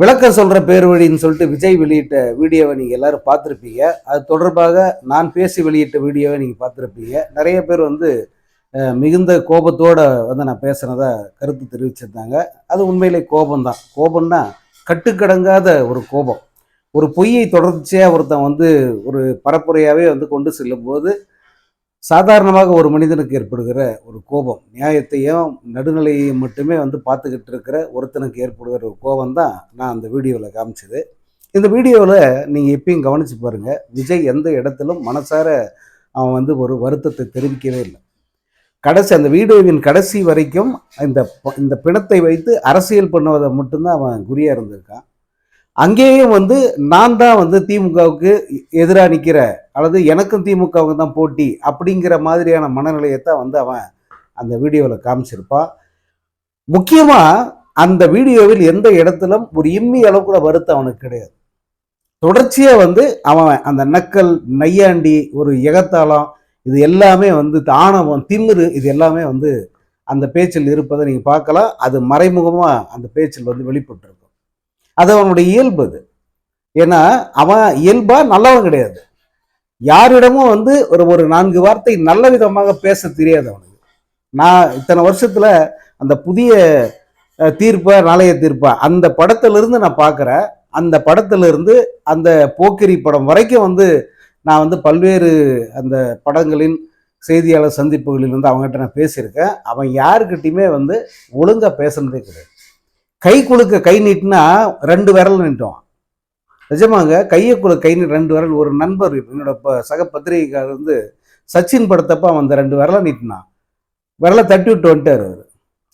விளக்க சொல்ற பேர் வழின்னு சொல்லிட்டு விஜய் வெளியிட்ட வீடியோவை நீங்க எல்லாரும் பார்த்துருப்பீங்க. அது தொடர்பாக நான் பேசி வெளியிட்ட வீடியோவை நீங்க பார்த்துருப்பீங்க. நிறைய பேர் வந்து மிகுந்த கோபத்தோட வந்து நான் பேசுனதா கருத்து தெரிவிச்சிருந்தாங்க. அது உண்மையிலே கோபம்தான். கோபம்னா கட்டுக்கடங்காத ஒரு கோபம். ஒரு பொய்யை தொடர்ச்சியாக ஒருத்தன் வந்து ஒரு பரப்புரையாகவே வந்து கொண்டு செல்லும்போது சாதாரணமாக ஒரு மனிதனுக்கு ஏற்படுகிற ஒரு கோபம் நியாயத்தையும் நடுநிலையையும் மட்டுமே வந்து பார்த்துக்கிட்டு இருக்கிற ஒருத்தனுக்கு ஏற்படுகிற ஒரு கோபம் தான் நான் அந்த வீடியோவில் காமிச்சது. இந்த வீடியோவில் நீங்கள் எப்பயும் கவனித்து பாருங்கள் விஜய் எந்த இடத்திலும் மனசார அவன் வந்து ஒரு வருத்தத்தை தெரிவிக்கவே இல்லை. கடைசி அந்த வீடியோவின் கடைசி வரைக்கும் இந்த இந்த பிணத்தை வைத்து அரசியல் பண்ணுவதை மட்டும்தான் அவன் குறியாக இருந்திருக்கான். அங்கேயும் வந்து நான் தான் வந்து திமுகவுக்கு எதிராக நிற்கிற அல்லது எனக்கும் திமுகவுக்கு தான் போட்டி அப்படிங்கிற மாதிரியான மனநிலையத்தான் வந்து அவன் அந்த வீடியோவில் காமிச்சிருப்பான். முக்கியமாக அந்த வீடியோவில் எந்த இடத்திலும் ஒரு இம்மி அளவு கூட வருத்தம் அவனுக்கு கிடையாது. தொடர்ச்சியாக வந்து அவன் அந்த நக்கல் நையாண்டி ஒரு எகத்தாளம் இது எல்லாமே வந்து ஆணவம் திமிரு இது எல்லாமே வந்து அந்த பேச்சில் இருப்பதை நீங்கள் பார்க்கலாம். அது மறைமுகமாக அந்த பேச்சில் வந்து வெளிப்பட்டுருக்கு அது அவனுடைய இயல்பு அது. ஏன்னா அவன் இயல்பா நல்லவன் கிடையாது. யாரிடமும் வந்து ஒரு ஒரு நான்கு வார்த்தை நல்ல விதமாக பேச தெரியாது அவனுக்கு. நான் இத்தனை வருஷத்துல அந்த புதிய தீர்ப்பை தீர்ப்பா நாளைய தீர்ப்பா அந்த படத்திலிருந்து நான் பார்க்குறேன் அந்த படத்திலிருந்து அந்த போக்கிரி படம் வரைக்கும் வந்து நான் வந்து பல்வேறு அந்த படங்களின் செய்தியாளர் சந்திப்புகளில் வந்து அவங்ககிட்ட நான் பேசியிருக்கேன். அவன் யாருக்கிட்டையுமே வந்து ஒழுங்காக பேசுனதே கிடையாது. கை குலுக்க கை நீட்டினா ரெண்டு விரல் நீட்டுவான். நிஜமாங்க கையை குழு கை நீட்டு ரெண்டு விரல். ஒரு நண்பர் என்னோட ப சக பத்திரிகைக்காரர் வந்து சச்சின் படத்தப்ப அவன் அந்த ரெண்டு விரலை நீட்டினான். விரலை தட்டி விட்டு வந்துட்டார் அவர்.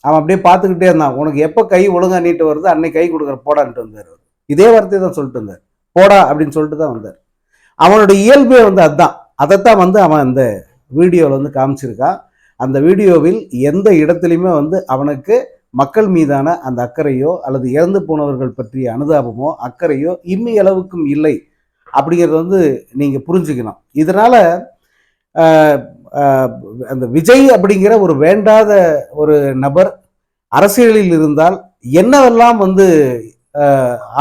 அவன் அப்படியே பார்த்துக்கிட்டே இருந்தான். உனக்கு எப்போ கை ஒழுங்காக நீட்டு வருது அன்னைக்கு கை கொடுக்குற போடான்ட்டு வந்தார் அவர். இதே வார்த்தையை தான் சொல்லிட்டு வந்தார் போடா அப்படின்னு சொல்லிட்டு தான் வந்தார். அவனோட இயல்பே வந்து அதுதான் அதைத்தான் வந்து அவன் அந்த வீடியோவில் வந்து காமிச்சிருக்கான். அந்த வீடியோவில் எந்த இடத்துலையுமே வந்து அவனுக்கு மக்கள் மீதான அந்த அக்கறையோ அல்லது இறந்து போனவர்கள் பற்றிய அனுதாபமோ அக்கறையோ இம்மி அளவுக்கும் இல்லை அப்படிங்கிறத வந்து நீங்கள் புரிஞ்சுக்கணும். இதனால் அந்த விஜய் அப்படிங்கிற ஒரு வேண்டாத ஒரு நபர் அரசியலில் இருந்தால் என்னவெல்லாம் வந்து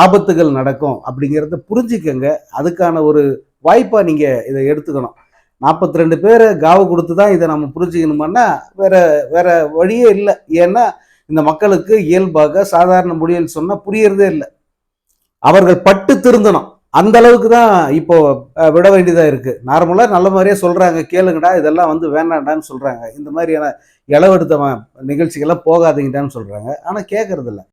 ஆபத்துகள் நடக்கும் அப்படிங்கிறத புரிஞ்சுக்கங்க. அதுக்கான ஒரு வாய்ப்பாக நீங்கள் இதை எடுத்துக்கணும். நாற்பத்தி ரெண்டு பேரை காவு கொடுத்து தான் இதை நம்ம புரிஞ்சுக்கணுமான்னா வேற வேற வழியே இல்லை. ஏன்னா இந்த மக்களுக்கு இயல்பாக சாதாரண மொழியில் சொன்னால் புரியறதே இல்லை. அவர்கள் பட்டு திருந்தணும். அந்த அளவுக்கு தான் இப்போ விட வேண்டியதாக இருக்குது நார்மலாக நல்ல மாதிரியே சொல்கிறாங்க கேளுங்கடா இதெல்லாம் வந்து வேண்டாண்டான்னு சொல்கிறாங்க இந்த மாதிரியான இளவெடுத்த நிகழ்ச்சிகள்லாம் போகாதீங்கடான்னு சொல்கிறாங்க ஆனால் கேட்கறதில்ல